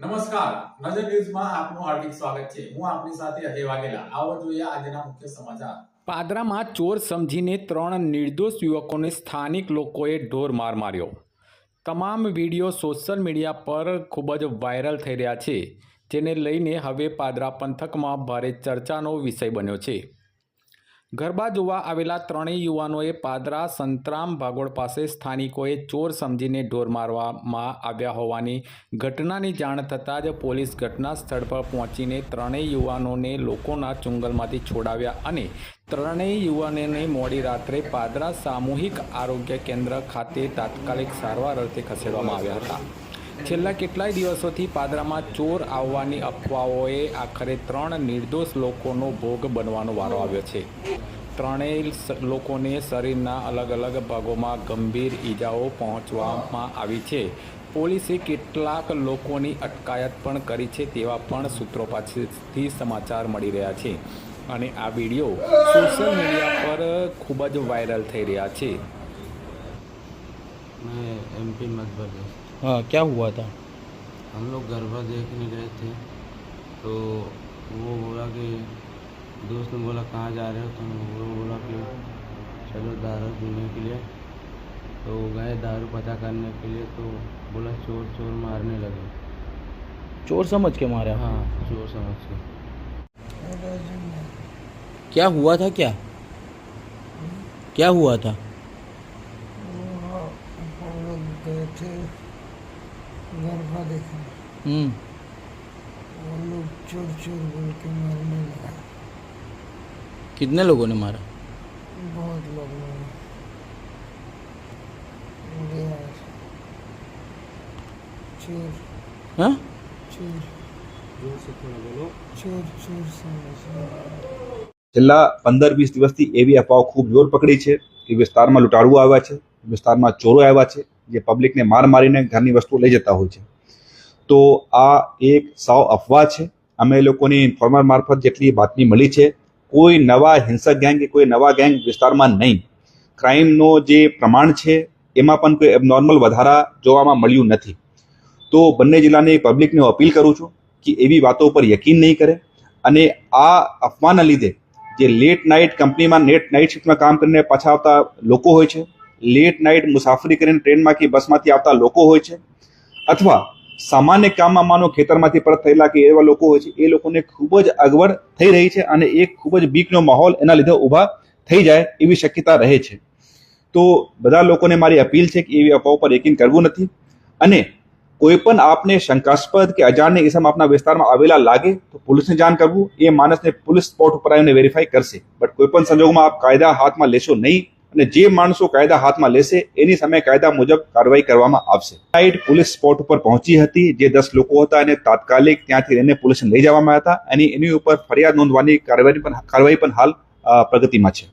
નમસ્કાર. નજર ન્યૂઝમાં આપનું હાર્દિક સ્વાગત છે. હું આપની સાથે અજય વાઘેલા. આવો જોઈએ આજના મુખ્ય સમાચાર. પાદરામાં ચોર સમજીને ત્રણ નિર્દોષ યુવકોને સ્થાનિક લોકોએ ઢોર માર માર્યો. તમામ વીડિયો સોશિયલ મીડિયા પર ખૂબ જ વાયરલ થઈ રહ્યા છે, જેને લઈને હવે પાદરા પંથકમાં ભારે ચર્ચાનો વિષય બન્યો છે. ગરબા જોવા આવેલા ત્રણેય યુવાનોએ પાદરા સંતરામ ભાગોળ પાસે સ્થાનિકોએ ચોર સમજીને ઢોર મારવામાં આવ્યા હોવાની ઘટનાની જાણ થતાં જ પોલીસ ઘટના સ્થળ પર પહોંચીને ત્રણેય યુવાનોને લોકોના ચુંગલમાંથી છોડાવ્યા અને ત્રણેય યુવાનોને મોડી રાત્રે પાદરા સામૂહિક આરોગ્ય કેન્દ્ર ખાતે તાત્કાલિક સારવાર અર્થે ખસેડવામાં આવ્યા હતા. છેલ્લા કેટલાય દિવસોથી પાદરામાં ચોર આવવાની અફવાઓએ આખરે ત્રણ નિર્દોષ લોકોનો ભોગ બનવાનો વારો આવ્યો છે. ત્રણેય લોકોને શરીરના અલગ અલગ ભાગોમાં ગંભીર ઈજાઓ પહોંચવામાં આવી છે. પોલીસે કેટલાક લોકોની અટકાયત પણ કરી છે તેવા પણ સૂત્રો પાસેથી સમાચાર મળી રહ્યા છે. અને આ વીડિયો સોશિયલ મીડિયા પર ખૂબ જ વાયરલ થઈ રહ્યા છે. એમપી મધ્યપ્રદેશ हाँ क्या हुआ था? हम लोग गरबा देखने गए थे तो वो बोला कि दोस्त ने बोला कहाँ जा रहे हो तो वो बोला कि चलो दारू पीने के लिए। तो गए दारू पता करने के लिए तो बोला चोर चोर मारने लगे। चोर समझ के मारा? हाँ चोर समझ के। क्या हुआ था क्या? क्या हुआ था? हम लोग गए थे हम्म वो लोग चोर चोर बोल के मारने लगा कितने लोगों ने मारा बहुत लोग मारे मुझे यार चोर हाँ चोर जोर से थोड़ा बोलो चोर चोर समझ છેલ્લા પંદર વીસ દિવસથી એવી અફવાઓ ખૂબ જોર પકડી છે કે વિસ્તારમાં લૂંટારુઓ આવ્યા છે વિસ્તારમાં ચોરો આવ્યા છે જે પબ્લિકને માર મારીને ઘરની વસ્તુઓ લઈ જતા હોય છે. તો આ એક સાવ અફવા છે. અમે લોકોની ઇન્ફોર્મર મારફત જેટલી બાતમી મળી છે. કોઈ નવા હિંસક ગેંગ કે કોઈ નવા ગેંગ વિસ્તારમાં નહીં. ક્રાઇમનો જે પ્રમાણ છે, એમાં પણ કોઈ એબનોર્મલ વધારા જોવામાં મળ્યું નથી. તો બંને જિલ્લાની પબ્લિકને અપીલ કરું છું કે એવી વાતો ઉપર યકીન નહીં કરે અને આ અફવાના લીધે જે લેટ નાઇટ કંપનીમાં નેટ નાઇટ શિફ્ટમાં કામ કરીને પાછા આવતા લોકો હોય છે લેટ નાઇટ મુસાફરી કરીને ટ્રેનમાંથી બસમાંથી આવતા લોકો હોય છે અથવા સામાન્ય કામમાં માનો ખેતરમાંથી પરત થયેલા કે એવા લોકો હોય છે, એ લોકોને ખૂબ જ અગવડ થઈ રહી છે અને એક ખૂબ જ બીકનો માહોલ એના લીધે ઊભા થઈ જાય એવી શક્યતા રહે છે. તો બધા લોકોને મારી અપીલ છે કે એવી અફવાઓ પર યકીન કરવું નથી અને કોઈ પણ આપને શંકાસ્પદ કે અજાણ્ય ઇસમ આપના વિસ્તારમાં આવેલા લાગે તો પોલીસને જાણ કરવું, એ માણસને પોલીસ સ્પોટ ઉપર આવીને વેરીફાઈ કરશે. બટ કોઈ પણ સંજોગોમાં આપ કાયદા હાથમાં લેશો નહીં. અને જે માણસો કાયદા હાથમાં લેશે, એની સામે કાયદા મુજબ કાર્યવાહી કરવામાં આવશે. નાઇટ પોલીસ સ્પોટ ઉપર પહોંચી હતી, જે દસ લોકો હતા અને તાત્કાલિક ત્યાંથી એને પોલીસને લઈ જવામાં હતા. અને એની ઉપર ફરિયાદ નોંધવાની કાર્યવાહી પણ કાર્યવાહી પણ હાલ પ્રગતિમાં છે.